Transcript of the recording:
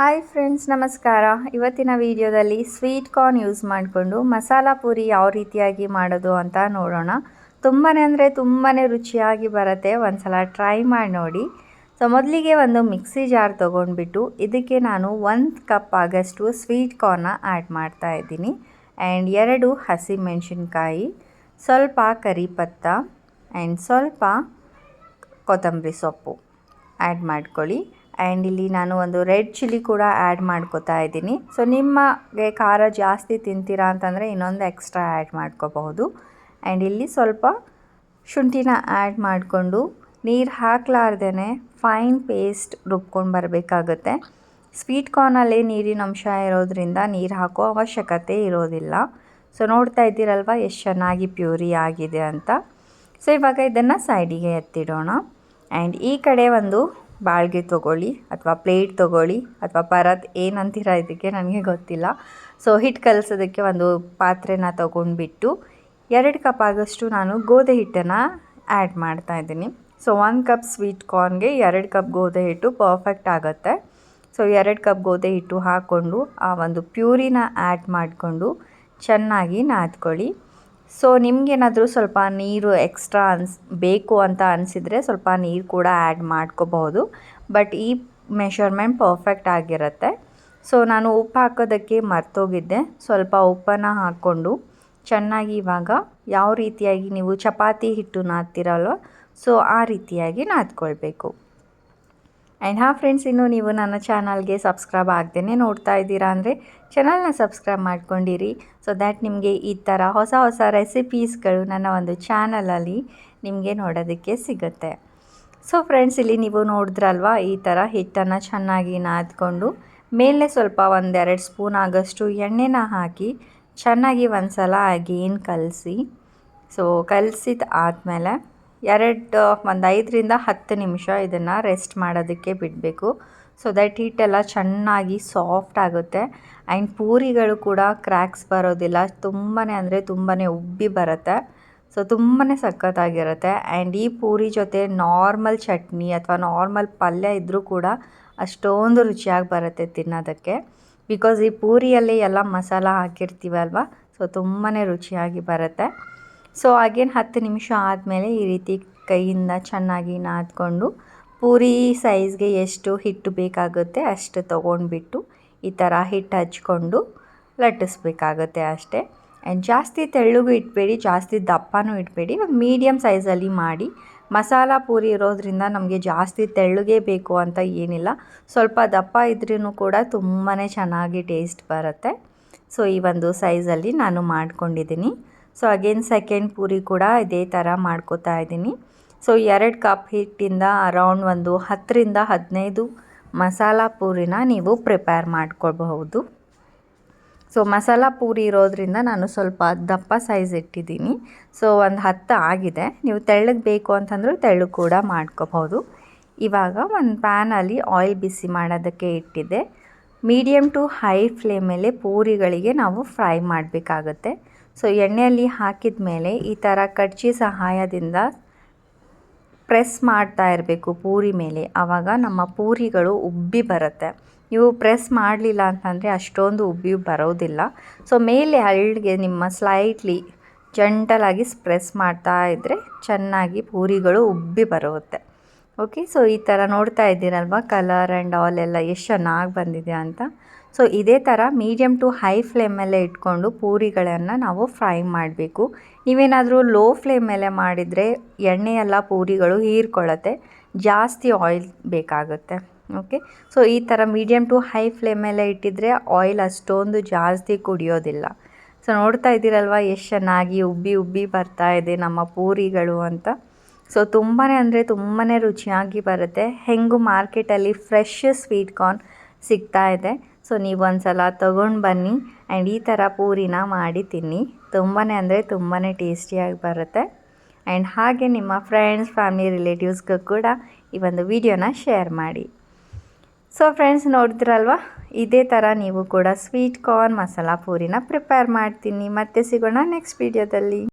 Hi friends ನಮಸ್ಕಾರ. ಇವತ್ತಿನ ವಿಡಿಯೋದಲ್ಲಿ ಸ್ವೀಟ್ ಕಾರ್ನ್ ಯೂಸ್ ಮಾಡಿಕೊಂಡು ಮಸಾಲ ಪೂರಿ ಯಾವ ರೀತಿಯಾಗಿ ಮಾಡೋದು ಅಂತ ನೋಡೋಣ. ತುಂಬಾ ಅಂದರೆ ತುಂಬಾ ರುಚಿಯಾಗಿ ಬರುತ್ತೆ. ಒಂದ್ಸಲ ಟ್ರೈ ಮಾಡಿ ನೋಡಿ. ಸೊ ಮೊದಲಿಗೆ ಒಂದು ಮಿಕ್ಸಿ ಜಾರ್ ತೊಗೊಂಡ್ಬಿಟ್ಟು ಇದಕ್ಕೆ ನಾನು ಒಂದು ಕಪ್ ಆಗಷ್ಟು ಸ್ವೀಟ್ ಕಾರ್ನ ಆ್ಯಡ್ ಮಾಡ್ತಾ ಇದ್ದೀನಿ. ಆ್ಯಂಡ್ ಎರಡು ಹಸಿಮೆಣಸಿನ್ಕಾಯಿ, ಸ್ವಲ್ಪ ಕರಿಪತ್ತ ಆ್ಯಂಡ್ ಸ್ವಲ್ಪ ಕೊತ್ತಂಬರಿ ಸೊಪ್ಪು ಆ್ಯಡ್ ಮಾಡ್ಕೊಳ್ಳಿ. ಆ್ಯಂಡ್ ಇಲ್ಲಿ ನಾನು ಒಂದು ರೆಡ್ ಚಿಲ್ಲಿ ಕೂಡ ಆ್ಯಡ್ ಮಾಡ್ಕೋತಾ ಇದ್ದೀನಿ. ಸೊ ನಿಮಗೆ ಖಾರ ಜಾಸ್ತಿ ತಿಂತೀರಾ ಅಂತಂದರೆ ಇನ್ನೊಂದು ಎಕ್ಸ್ಟ್ರಾ ಆ್ಯಡ್ ಮಾಡ್ಕೋಬಹುದು. ಆ್ಯಂಡ್ ಇಲ್ಲಿ ಸ್ವಲ್ಪ ಶುಂಠಿನ ಆ್ಯಡ್ ಮಾಡಿಕೊಂಡು ನೀರು ಹಾಕ್ಲಾರ್ದೇ ಫೈನ್ ಪೇಸ್ಟ್ ರುಬ್ಕೊಂಡು ಬರಬೇಕಾಗುತ್ತೆ. ಸ್ವೀಟ್ ಕಾರ್ನಲ್ಲಿ ನೀರಿನ ಅಂಶ ಇರೋದ್ರಿಂದ ನೀರು ಹಾಕೋ ಅವಶ್ಯಕತೆ ಇರೋದಿಲ್ಲ. ಸೊ ನೋಡ್ತಾ ಇದ್ದೀರಲ್ವ ಎಷ್ಟು ಚೆನ್ನಾಗಿ ಪ್ಯೂರಿ ಆಗಿದೆ ಅಂತ. ಸೊ ಇವಾಗ ಇದನ್ನು ಸೈಡಿಗೆ ಎತ್ತಿಡೋಣ. ಆ್ಯಂಡ್ ಈ ಕಡೆ ಒಂದು ಬಾಳ್ಗೆ ತೊಗೊಳ್ಳಿ ಅಥವಾ ಪ್ಲೇಟ್ ತೊಗೊಳ್ಳಿ ಅಥವಾ ಪರತ್ ಏನಂತೀರ ಇದಕ್ಕೆ ನನಗೆ ಗೊತ್ತಿಲ್ಲ. ಸೊ ಹಿಟ್ಟು ಕಲಸೋದಕ್ಕೆ ಒಂದು ಪಾತ್ರೆನ ತೊಗೊಂಡ್ಬಿಟ್ಟು ಎರಡು ಕಪ್ ಆಗೋಷ್ಟು ನಾನು ಗೋಧಿ ಹಿಟ್ಟನ್ನು ಆ್ಯಡ್ ಮಾಡ್ತಾ ಇದ್ದೀನಿ. ಸೊ ಒಂದು ಕಪ್ ಸ್ವೀಟ್ ಕಾರ್ನ್ಗೆ ಎರಡು ಕಪ್ ಗೋಧಿ ಹಿಟ್ಟು ಪರ್ಫೆಕ್ಟ್ ಆಗುತ್ತೆ. ಸೊ ಎರಡು ಕಪ್ ಗೋಧಿ ಹಿಟ್ಟು ಹಾಕ್ಕೊಂಡು ಆ ಒಂದು ಪ್ಯೂರಿನ ಆ್ಯಡ್ ಮಾಡಿಕೊಂಡು ಚೆನ್ನಾಗಿ ನಾದ್ಕೊಳ್ಳಿ. ಸೊ ನಿಮಗೇನಾದರೂ ಸ್ವಲ್ಪ ನೀರು ಎಕ್ಸ್ಟ್ರಾ ಅನ್ಸ್, ಬೇಕು ಅಂತ ಅನಿಸಿದರೆ ಸ್ವಲ್ಪ ನೀರು ಕೂಡ ಆ್ಯಡ್ ಮಾಡ್ಕೋಬಹುದು. ಬಟ್ ಈ ಮೆಷರ್ಮೆಂಟ್ ಪರ್ಫೆಕ್ಟ್ ಆಗಿರುತ್ತೆ. ಸೊ ನಾನು ಉಪ್ಪು ಹಾಕೋದಕ್ಕೆ ಮರ್ತೋಗಿದ್ದೆ. ಸ್ವಲ್ಪ ಉಪ್ಪನ್ನು ಹಾಕ್ಕೊಂಡು ಚೆನ್ನಾಗಿ ಇವಾಗ ಯಾವ ರೀತಿಯಾಗಿ ನೀವು ಚಪಾತಿ ಹಿಟ್ಟು ನಾದ್ತಿರಲ್ವ? ಸೊ ಆ ರೀತಿಯಾಗಿ ನಾದ್ಕೊಳ್ಬೇಕು. ಆ್ಯಂಡ್ ಹಾಂ ಫ್ರೆಂಡ್ಸ್, ಇನ್ನೂ ನೀವು ನನ್ನ ಚಾನಲ್ಗೆ ಸಬ್ಸ್ಕ್ರೈಬ್ ಆಗ್ದೇ ನೋಡ್ತಾ ಇದ್ದೀರಾ ಅಂದರೆ ಚಾನಲ್ನ ಸಬ್ಸ್ಕ್ರೈಬ್ ಮಾಡ್ಕೊಂಡಿರಿ. ಸೊ ದ್ಯಾಟ್ ನಿಮಗೆ ಈ ಥರ ಹೊಸ ಹೊಸ ರೆಸಿಪೀಸ್ಗಳು ನನ್ನ ಒಂದು ಚಾನಲಲ್ಲಿ ನಿಮಗೆ ನೋಡೋದಕ್ಕೆ ಸಿಗುತ್ತೆ. ಸೊ ಫ್ರೆಂಡ್ಸ್ ಇಲ್ಲಿ ನೀವು ನೋಡಿದ್ರಲ್ವ, ಈ ಥರ ಹಿಟ್ಟನ್ನು ಚೆನ್ನಾಗಿ ನಾದ್ಕೊಂಡು ಮೇಲೆ ಸ್ವಲ್ಪ ಒಂದೆರಡು ಸ್ಪೂನ್ ಆಗೋಷ್ಟು ಎಣ್ಣೆನ ಹಾಕಿ ಚೆನ್ನಾಗಿ ಒಂದು ಸಲ ಅಗೇನ್ ಕಲಸಿ. ಸೊ ಕಲಸಿದ ಆದಮೇಲೆ ಎರಡು, ಒಂದು ಐದರಿಂದ ಹತ್ತು ನಿಮಿಷ ಇದನ್ನು ರೆಸ್ಟ್ ಮಾಡೋದಕ್ಕೆ ಬಿಡಬೇಕು. ಸೊ ದಟ್ ಹಿಟ್ಟೆಲ್ಲ ಚೆನ್ನಾಗಿ ಸಾಫ್ಟ್ ಆಗುತ್ತೆ. ಆ್ಯಂಡ್ ಪೂರಿಗಳು ಕೂಡ ಕ್ರ್ಯಾಕ್ಸ್ ಬರೋದಿಲ್ಲ. ತುಂಬಾ ಅಂದರೆ ತುಂಬಾ ಉಬ್ಬಿ ಬರುತ್ತೆ. ಸೊ ತುಂಬಾ ಸಖತ್ತಾಗಿರುತ್ತೆ. ಆ್ಯಂಡ್ ಈ ಪೂರಿ ಜೊತೆ ನಾರ್ಮಲ್ ಚಟ್ನಿ ಅಥವಾ ನಾರ್ಮಲ್ ಪಲ್ಯ ಇದ್ದರೂ ಕೂಡ ಅಷ್ಟೊಂದು ರುಚಿಯಾಗಿ ಬರುತ್ತೆ ತಿನ್ನೋದಕ್ಕೆ. ಬಿಕಾಸ್ ಈ ಪೂರಿಯಲ್ಲಿ ಎಲ್ಲ ಮಸಾಲ ಹಾಕಿರ್ತೀವಲ್ವ? ಸೊ ತುಂಬಾ ರುಚಿಯಾಗಿ ಬರುತ್ತೆ. ಸೊ ಹಾಗೇನು ಹತ್ತು ನಿಮಿಷ ಆದಮೇಲೆ ಈ ರೀತಿ ಕೈಯಿಂದ ಚೆನ್ನಾಗಿ ನಾದ್ಕೊಂಡು ಪೂರಿ ಸೈಜ್ಗೆ ಎಷ್ಟು ಹಿಟ್ಟು ಬೇಕಾಗುತ್ತೆ ಅಷ್ಟು ತೊಗೊಂಡ್ಬಿಟ್ಟು ಈ ಥರ ಹಿಟ್ಟು ಹಚ್ಕೊಂಡು ಲಟ್ಟಿಸ್ಬೇಕಾಗುತ್ತೆ ಅಷ್ಟೇ. ಆ್ಯಂಡ್ ಜಾಸ್ತಿ ತೆಳ್ಳಗೂ ಇಟ್ಬೇಡಿ, ಜಾಸ್ತಿ ದಪ್ಪನೂ ಇಡಬೇಡಿ ಒಂದು ಮೀಡಿಯಮ್ ಸೈಜಲ್ಲಿ ಮಾಡಿ. ಮಸಾಲ ಪೂರಿ ಇರೋದ್ರಿಂದ ನಮಗೆ ಜಾಸ್ತಿ ತೆಳ್ಳಗೆ ಬೇಕು ಅಂತ ಏನಿಲ್ಲ. ಸ್ವಲ್ಪ ದಪ್ಪ ಇದ್ರೂ ಕೂಡ ತುಂಬಾ ಚೆನ್ನಾಗಿ ಟೇಸ್ಟ್ ಬರುತ್ತೆ. ಸೊ ಈ ಒಂದು ಸೈಜಲ್ಲಿ ನಾನು ಮಾಡ್ಕೊಂಡಿದ್ದೀನಿ. ಸೊ ಅಗೇನ್ ಸೆಕೆಂಡ್ ಪೂರಿ ಕೂಡ ಇದೇ ಥರ ಮಾಡ್ಕೋತಾ ಇದ್ದೀನಿ. ಸೊ ಎರಡು ಕಪ್ ಹಿಟ್ಟಿಂದ ಅರೌಂಡ್ ಒಂದು ಹತ್ತರಿಂದ ಹದಿನೈದು ಮಸಾಲ ಪೂರಿನ ನೀವು ಪ್ರಿಪೇರ್ ಮಾಡ್ಕೊಳ್ಬಹುದು. ಸೊ ಮಸಾಲ ಪೂರಿ ಇರೋದ್ರಿಂದ ನಾನು ಸ್ವಲ್ಪ ದಪ್ಪ ಸೈಜ್ ಇಟ್ಟಿದ್ದೀನಿ. ಸೊ ಒಂದು ಹತ್ತು ಆಗಿದೆ. ನೀವು ತೆಳ್ಳಗೆ ಬೇಕು ಅಂತಂದ್ರೆ ತೆಳ್ಳಗೆ ಕೂಡ ಮಾಡ್ಕೋಬಹುದು. ಇವಾಗ ಒಂದು ಪ್ಯಾನಲ್ಲಿ ಆಯಿಲ್ ಬಿಸಿ ಮಾಡೋದಕ್ಕೆ ಇಟ್ಟಿದ್ದೆ. ಮೀಡಿಯಮ್ ಟು ಹೈ ಫ್ಲೇಮಲ್ಲಿ ಪೂರಿಗಳಿಗೆ ನಾವು ಫ್ರೈ ಮಾಡಬೇಕಾಗತ್ತೆ. ಸೊ ಎಣ್ಣೆಯಲ್ಲಿ ಹಾಕಿದ ಮೇಲೆ ಈ ಥರ ಕಡ್ಜಿ ಸಹಾಯದಿಂದ ಪ್ರೆಸ್ ಮಾಡ್ತಾ ಇರಬೇಕು ಪೂರಿ ಮೇಲೆ. ಆವಾಗ ನಮ್ಮ ಪೂರಿಗಳು ಉಬ್ಬಿ ಬರುತ್ತೆ. ನೀವು ಪ್ರೆಸ್ ಮಾಡಲಿಲ್ಲ ಅಂತಂದರೆ ಅಷ್ಟೊಂದು ಉಬ್ಬಿ ಬರೋದಿಲ್ಲ. ಸೊ ಮೇಲೆ ಹಳ್ಳಿಗೆ ನಿಮ್ಮ ಸ್ಲೈಟ್ಲಿ ಜಂಟಲಾಗಿ ಪ್ರೆಸ್ ಮಾಡ್ತಾ ಇದ್ದರೆ ಚೆನ್ನಾಗಿ ಪೂರಿಗಳು ಉಬ್ಬಿ ಬರುತ್ತೆ. ಓಕೆ ಸೊ ಈ ಥರ ನೋಡ್ತಾ ಇದ್ದೀರಲ್ವ? ಕಲರ್ ಆ್ಯಂಡ್ ಆಲ್ ಎಲ್ಲ ಎಷ್ಟು ಚೆನ್ನಾಗಿ ಬಂದಿದೆ ಅಂತ. ಸೊ ಇದೇ ಥರ ಮೀಡಿಯಮ್ ಟು ಹೈ ಫ್ಲೇಮಲ್ಲೇ ಇಟ್ಕೊಂಡು ಪೂರಿಗಳನ್ನು ನಾವು ಫ್ರೈ ಮಾಡಬೇಕು. ನೀವೇನಾದರೂ ಲೋ ಫ್ಲೇಮ್ ಮೇಲೆ ಮಾಡಿದರೆ ಎಣ್ಣೆಯೆಲ್ಲ ಪೂರಿಗಳು ಹೀರ್ಕೊಳ್ಳುತ್ತೆ. ಜಾಸ್ತಿ ಆಯಿಲ್ ಬೇಕಾಗುತ್ತೆ. ಓಕೆ ಸೊ ಈ ಥರ ಮೀಡಿಯಮ್ ಟು ಹೈ ಫ್ಲೇಮಲ್ಲೇ ಇಟ್ಟಿದ್ರೆ ಆಯಿಲ್ ಅಷ್ಟೊಂದು ಜಾಸ್ತಿ ಕುಡಿಯೋದಿಲ್ಲ. ಸೊ ನೋಡ್ತಾ ಇದ್ದೀರಲ್ವ ಎಷ್ಟು ಚೆನ್ನಾಗಿ ಉಬ್ಬಿ ಉಬ್ಬಿ ಬರ್ತಾ ಇದೆ ನಮ್ಮ ಪೂರಿಗಳು ಅಂತ. ಸೊ ತುಂಬಾ ಅಂದರೆ ತುಂಬಾ ರುಚಿಯಾಗಿ ಬರುತ್ತೆ. ಹೆಂಗು ಮಾರ್ಕೆಟಲ್ಲಿ ಫ್ರೆಶ್ ಸ್ವೀಟ್ ಕಾರ್ನ್ ಸಿಗ್ತಾ ಇದೆ. ಸೊ ನೀವು ಒಂದು ಸಲ ತೊಗೊಂಡು ಬನ್ನಿ ಆ್ಯಂಡ್ ಈ ಥರ ಪೂರಿನ ಮಾಡಿ ತಿನ್ನಿ. ತುಂಬಾ ಅಂದರೆ ತುಂಬಾ ಟೇಸ್ಟಿಯಾಗಿ ಬರುತ್ತೆ. ಆ್ಯಂಡ್ ಹಾಗೆ ನಿಮ್ಮ ಫ್ರೆಂಡ್ಸ್ ಫ್ಯಾಮಿಲಿ ರಿಲೇಟಿವ್ಸ್ಗೂ ಕೂಡ ಈ ಒಂದು ವಿಡಿಯೋನ ಶೇರ್ ಮಾಡಿ. ಸೊ ಫ್ರೆಂಡ್ಸ್ ನೋಡಿದ್ರಲ್ವ? ಇದೇ ಥರ ನೀವು ಕೂಡ ಸ್ವೀಟ್ ಕಾರ್ನ್ ಮಸಾಲ ಪೂರಿನ ಪ್ರಿಪೇರ್ ಮಾಡ್ತೀನಿ. ಮತ್ತೆ ಸಿಗೋಣ ನೆಕ್ಸ್ಟ್ ವಿಡಿಯೋದಲ್ಲಿ